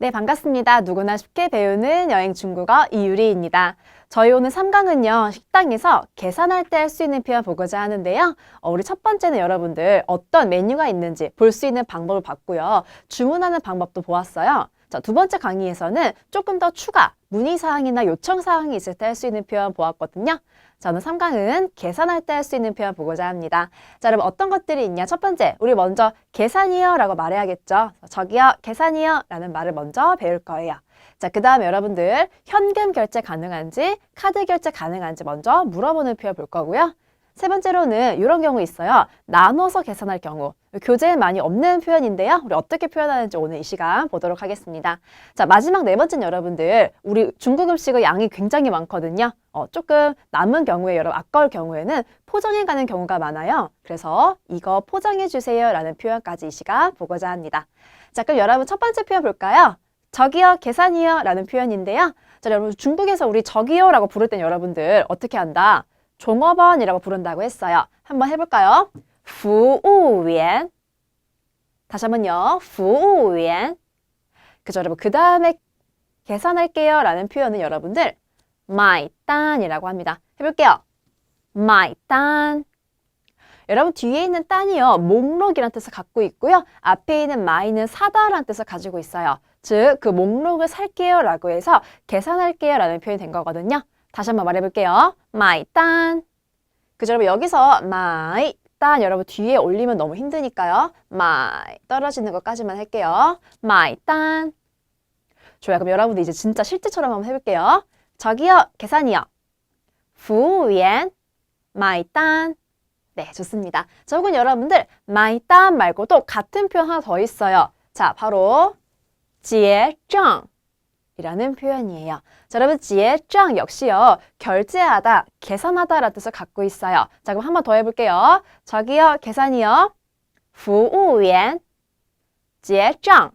네, 반갑습니다. 누구나 쉽게 배우는 여행 중국어 이유리입니다. 저희 오늘 3강은요, 식당에서 계산할 때 할 수 있는 표현 보고자 하는데요. 어, 우리 첫 번째는 여러분들 어떤 메뉴가 있는지 볼 수 있는 방법을 봤고요. 주문하는 방법도 보았어요. 자, 두 번째 강의에서는 조금 더 추가, 문의 사항이나 요청 사항이 있을 때 할 수 있는 표현 보았거든요. 저는 3강은 계산할 때 할 수 있는 표현 보고자 합니다. 자, 여러분 어떤 것들이 있냐? 첫 번째, 우리 먼저 계산이요 라고 말해야겠죠. 저기요, 계산이요 라는 말을 먼저 배울 거예요. 자, 그 다음에 여러분들 현금 결제 가능한지, 카드 결제 가능한지 먼저 물어보는 표현 볼 거고요. 세 번째로는 이런 경우 있어요. 나눠서 계산할 경우. 교재에 많이 없는 표현인데요. 우리 어떻게 표현하는지 오늘 이 시간 보도록 하겠습니다. 자, 마지막 네 번째는 여러분들, 우리 중국 음식의 양이 굉장히 많거든요. 어, 조금 남은 경우에 여러분 아까울 경우에는 포장해 가는 경우가 많아요. 그래서 이거 포장해 주세요 라는 표현까지 이 시간 보고자 합니다. 자, 그럼 여러분 첫 번째 표현 볼까요? 저기요, 계산이요 라는 표현인데요. 자, 여러분 중국에서 우리 저기요 라고 부를 땐 여러분들 어떻게 한다? 종업원이라고 부른다고 했어요. 한번 해볼까요? 服务员 다시 한번요. 服务员 그죠 여러분 그 다음에 계산할게요 라는 표현은 여러분들 买单이라고 합니다. 해볼게요. 买单 여러분 뒤에 있는 딴이요 목록이란 뜻을 갖고 있고요. 앞에 있는 마이는 사다라는 뜻을 가지고 있어요. 즉 그 목록을 살게요 라고 해서 계산할게요 라는 표현이 된 거거든요. 다시 한번 말해볼게요. 마이 딴. 그죠? 여러분 여기서 마이 딴 여러분 뒤에 올리면 너무 힘드니까요. 마이 떨어지는 것까지만 할게요. 마이 딴. 좋아요. 그럼 여러분들 이제 진짜 실제처럼 한번 해볼게요. 저기요. 계산이요. 부务엔 마이 딴. 네, 좋습니다. 자, 혹은 여러분들 마이 딴 말고도 같은 표현 하나 더 있어요. 자, 바로 지에 정. 이라는 표현이에요. 자, 여러분 结账 역시요. 결제하다, 계산하다라는 뜻을 갖고 있어요. 자, 그럼 한 번 더 해볼게요. 저기요, 계산이요. 服务员结账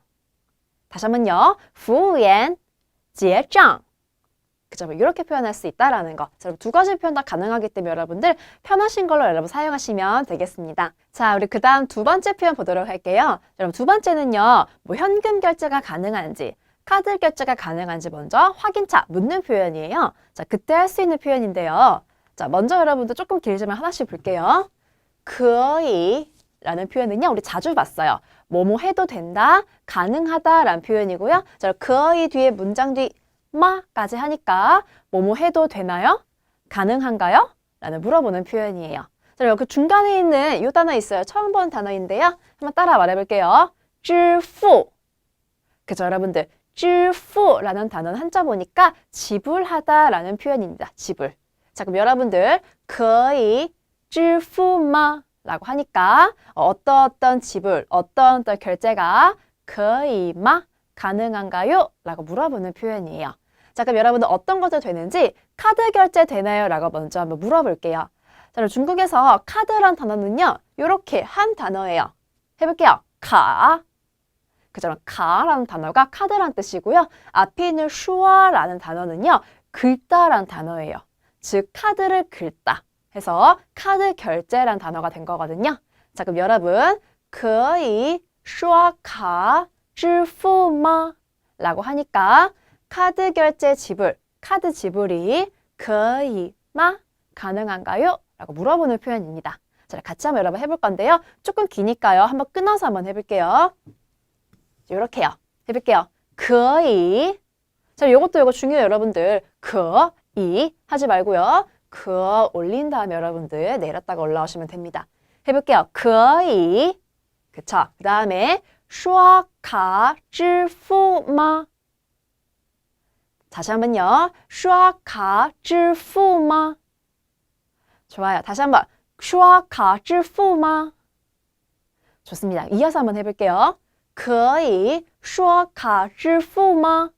다시 한번요. 服务员结账 그죠? 뭐 이렇게 표현할 수 있다라는 거. 자, 여러분 두 가지 표현 다 가능하기 때문에 여러분들 편하신 걸로 여러분 사용하시면 되겠습니다. 자, 우리 그 다음 두 번째 표현 보도록 할게요. 여러분 두 번째는요. 뭐 현금 결제가 가능한지 카드 결제가 가능한지 먼저 확인차 묻는 표현이에요. 자, 그때 할 수 있는 표현인데요. 자, 먼저 여러분도 조금 길지만 하나씩 볼게요. 거의 라는 표현은요, 우리 자주 봤어요. 뭐뭐 해도 된다, 가능하다 라는 표현이고요. 자, 거의 뒤에 문장 뒤 마까지 하니까 뭐뭐 해도 되나요? 가능한가요? 라는 물어보는 표현이에요. 자, 여기 그 중간에 있는 이 단어 있어요. 처음 보는 단어인데요. 한번 따라 말해볼게요. 支付. 그죠, 여러분들? 支付라는 단어는 한자 보니까 지불하다라는 표현입니다. 지불. 자, 그럼 여러분들 可以支付吗? 라고 하니까 어떤 어떤 지불, 어떤 어떤 결제가 可以吗? 가능한가요? 라고 물어보는 표현이에요. 자, 그럼 여러분들 어떤 것도 되는지 카드 결제 되나요? 라고 먼저 한번 물어볼게요. 자, 그럼 중국에서 카드란 단어는요, 이렇게 한 단어예요. 해볼게요. 카. 그죠? 가라는 단어가 카드란 뜻이고요. 앞에 있는 슈아라는 단어는요, 긁다란 단어예요. 즉, 카드를 긁다 해서 카드 결제란 단어가 된 거거든요. 자, 그럼 여러분, 可以刷卡支付吗? 라고 하니까 카드 결제 지불, 카드 지불이 可以吗? 가능한가요? 라고 물어보는 표현입니다. 자, 같이 한번 여러분 해볼 건데요. 조금 기니까요. 한번 끊어서 한번 해볼게요. 이렇게요. 해볼게요. 可以 자, 요것도 요거 중요해요, 여러분들. 可以 하지 말고요. 可 올린 다음에 여러분들 내렸다가 올라오시면 됩니다. 해볼게요. 可以 그쵸? 그 다음에 刷卡支付吗? 다시 한번요. 刷卡支付吗? 좋아요. 다시 한번. 刷卡支付吗? 좋습니다. 이어서 한번 해볼게요. 可以刷卡支付吗?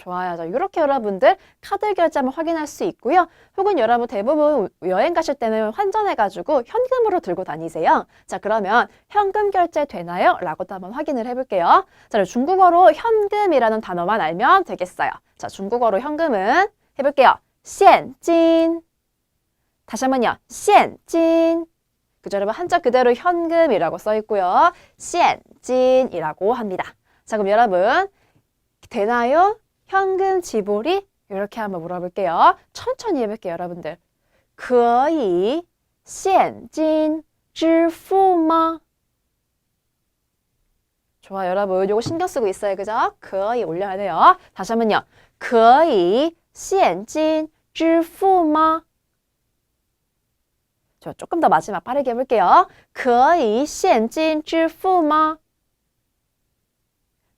좋아요. 자, 이렇게 여러분들 카드 결제하면 확인할 수 있고요. 혹은 여러분 대부분 여행 가실 때는 환전해가지고 현금으로 들고 다니세요. 자, 그러면 현금 결제 되나요? 라고도 한번 확인을 해볼게요. 자, 중국어로 현금이라는 단어만 알면 되겠어요. 자, 중국어로 현금은 해볼게요. 现金 다시 한번요. 现金 그죠 여러분 한자 그대로 현금이라고 써 있고요. 现金이라고 합니다. 자, 그럼 여러분, 되나요? 현금 지불이? 이렇게 한번 물어볼게요. 천천히 해볼게요, 여러분들. 可以现金支付吗? 좋아, 여러분. 요거 신경 쓰고 있어요. 그죠? 可以 올려야 돼요. 다시 한번요. 可以现金支付吗? 저 조금 더 마지막 빠르게 해볼게요. 可以现金支付吗?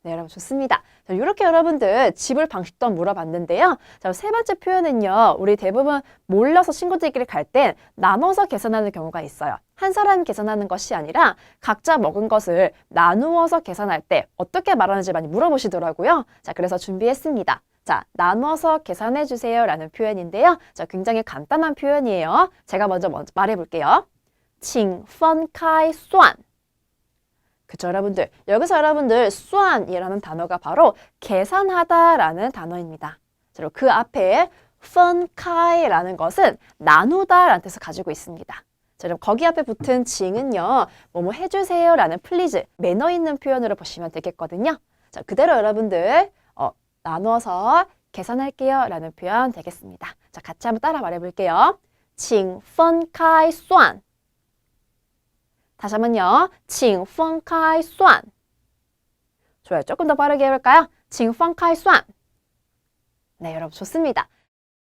네, 여러분 좋습니다. 자, 이렇게 여러분들 지불 방식도 한번 물어봤는데요. 자, 세 번째 표현은요. 우리 대부분 몰려서 친구들끼리 갈 땐 나눠서 계산하는 경우가 있어요. 한 사람이 계산하는 것이 아니라 각자 먹은 것을 나누어서 계산할 때 어떻게 말하는지 많이 물어보시더라고요. 자, 그래서 준비했습니다. 자, 나눠서 계산해 주세요 라는 표현인데요. 자, 굉장히 간단한 표현이에요. 제가 먼저 먼저 말해 볼게요. 请分开算. 그쵸, 여러분들. 여기서 여러분들, 수안이라는 단어가 바로 계산하다라는 단어입니다. 그리고 그 앞에 펀카이라는 것은 나누다라는 뜻을 가지고 있습니다. 자, 그럼 거기 앞에 붙은 징은요, 뭐뭐 해주세요라는 플리즈, 매너 있는 표현으로 보시면 되겠거든요. 자, 그대로 여러분들, 어, 나누어서 계산할게요라는 표현 되겠습니다. 자, 같이 한번 따라 말해볼게요. 请分开算. 다시 한번요. 请分开算. 좋아요. 조금 더 빠르게 해볼까요? 请分开算. 네, 여러분 좋습니다.